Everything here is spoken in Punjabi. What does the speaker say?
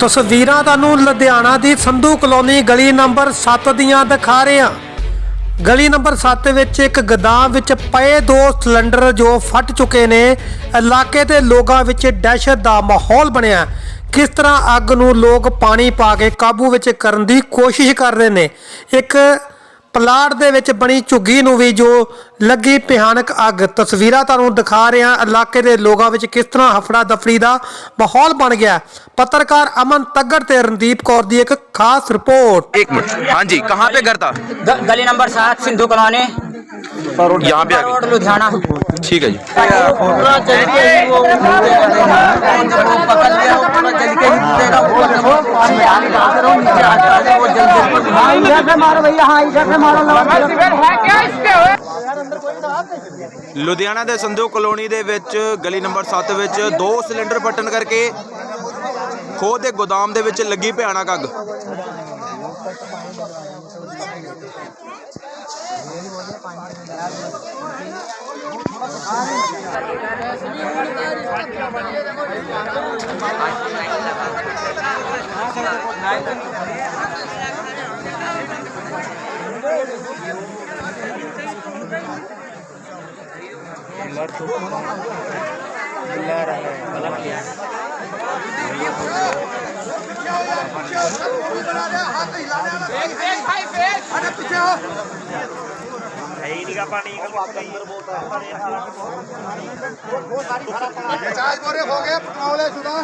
ਤਸਵੀਰਾਂ ਤੁਹਾਨੂੰ ਲੁਧਿਆਣਾ ਦੀ ਸੰਧੂ ਕਲੋਨੀ ਗਲੀ ਨੰਬਰ 7 ਦੀਆਂ ਦਿਖਾ ਰਹੇ ਹਾਂ। ਗਲੀ ਨੰਬਰ 7 ਵਿੱਚ ਇੱਕ ਗਦਾਮ ਵਿੱਚ ਪਏ ਦੋ ਸਿਲੰਡਰ ਜੋ ਫਟ ਚੁੱਕੇ ਨੇ। ਇਲਾਕੇ ਦੇ ਲੋਕਾਂ ਵਿੱਚ ਦਹਿਸ਼ਤ ਦਾ ਮਾਹੌਲ ਬਣਿਆ ਕਿਸ ਤਰ੍ਹਾਂ ਅੱਗ ਨੂੰ ਲੋਕ ਪਾਣੀ ਪਾ ਕੇ ਕਾਬੂ ਵਿੱਚ ਕਰਨ ਦੀ ਕੋਸ਼ਿਸ਼ ਕਰ ਰਹੇ ਨੇ? ਇੱਕ ਪਲਾਟ ਦੇ ਵਿੱਚ ਬਣੀ ਝੁੱਗੀ ਨੂੰ ਵੀ ਜੋ ਲੱਗੀ ਭਿਆਨਕ ਅੱਗ। ਤਸਵੀਰਾਂ ਤੁਹਾਨੂੰ ਦਿਖਾ ਰਿਹਾ ਇਲਾਕੇ ਦੇ ਲੋਕਾਂ ਵਿੱਚ ਕਿਸ ਤਰ੍ਹਾਂ ਹਫੜਾ ਦਫੜੀ ਦਾ ਮਾਹੌਲ ਬਣ ਗਿਆ ਪੱਤਰਕਾਰ ਅਮਨ ਤੱਗੜ ਤੇ ਰਣਦੀਪ ਕੌਰ ਦੀ ਇੱਕ ਖਾਸ ਰਿਪੋर्ट एक मिनट हाँ जी कहाँ पे घर था ग- गली नंबर सात सिंधु कॉलोनी यहाँ पे आ रोड लुधियाना गए ठीक है जी पकड़ लिया ਲੁਧਿਆਣਾ ਦੇ ਸੰਧੂ ਕਲੋਨੀ ਦੇ ਵਿੱਚ ਗਲੀ ਨੰਬਰ 7 ਵਿੱਚ ਦੋ ਸਿਲੰਡਰ ਫਟਣ ਕਰਕੇ ਖੋਹ ਦੇ ਗੋਦਾਮ ਦੇ ਵਿੱਚ ਲੱਗੀ ਭਿਆਨਕ ਅੱਗ। चार बोरे हो गए पटवाले शुदा